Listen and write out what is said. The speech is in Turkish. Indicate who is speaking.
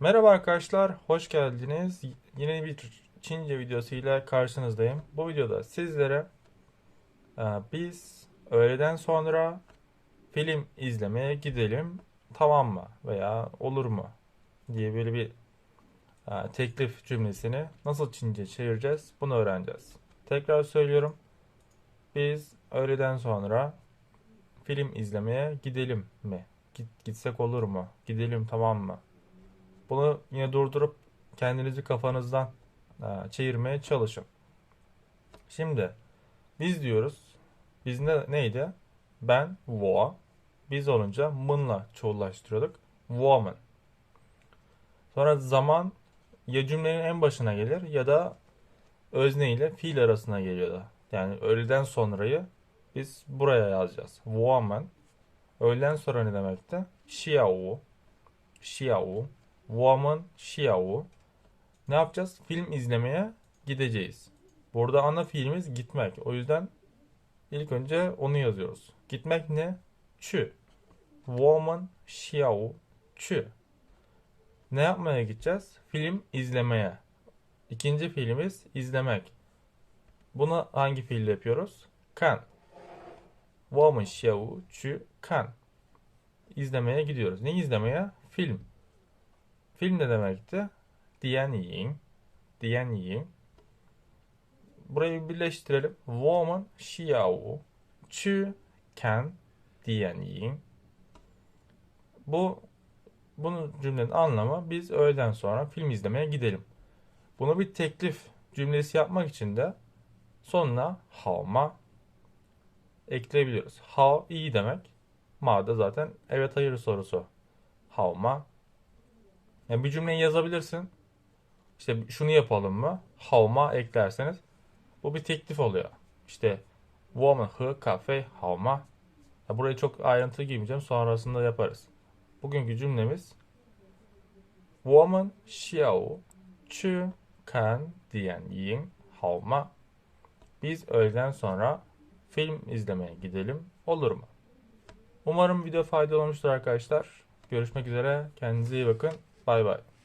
Speaker 1: Merhaba arkadaşlar, hoş geldiniz. Yine bir Çince videosuyla karşınızdayım. Bu videoda sizlere e, biz öğleden sonra film izlemeye gidelim tamam mı veya olur mu diye böyle bir e, teklif cümlesini nasıl Çince çevireceğiz bunu öğreneceğiz. Tekrar söylüyorum. Biz öğleden sonra film izlemeye gidelim mi? Git, gitsek olur mu? Gidelim tamam mı? Bunu yine durdurup kendinizi kafanızdan e, çevirmeye çalışın. Şimdi biz diyoruz. Biz ne, neydi? Ben, wo. Biz olunca mınla çoğullaştırıyorduk. Woman. Sonra zaman ya cümlenin en başına gelir ya da özne ile fiil arasına geliyordu. Yani öğleden sonrayı biz buraya yazacağız. Woman. Öğleden sonra ne demekti? Xiao. Xiao. Woman Xiao. Ne yapacağız? Film izlemeye gideceğiz. Burada ana fiilimiz gitmek. O yüzden ilk önce onu yazıyoruz. Gitmek ne? Çü. Woman Xiao Çü. Ne yapmaya gideceğiz? Film izlemeye. İkinci fiilimiz izlemek. Bunu hangi fiille yapıyoruz? Kan. Woman Xiao Çü Kan. İzlemeye gidiyoruz. Ne izlemeye? Film. Film ne demekti? Diyen yiyin. Diyen yiyin. Burayı bir birleştirelim. Woman xiao çü kan diyen yiyin. Bu bunun cümlenin anlamı biz öğleden sonra film izlemeye gidelim. Bunu bir teklif cümlesi yapmak için de sonuna havma ekleyebiliyoruz. Hav iyi demek. Ma da zaten evet hayır sorusu. Havma yani bir cümleyi yazabilirsin. İşte şunu yapalım mı? How'ma eklerseniz bu bir teklif oluyor. İşte woman, hı, kafe, how'ma. Ya burayı çok ayrıntılı girmeyeceğim. Sonrasında yaparız. Bugünkü cümlemiz woman, xiao, çü, kan, diyen, yin, how'ma. Biz öğleden sonra film izlemeye gidelim. Olur mu? Umarım video faydalı olmuştur arkadaşlar. Görüşmek üzere. Kendinize iyi bakın. Bye bye.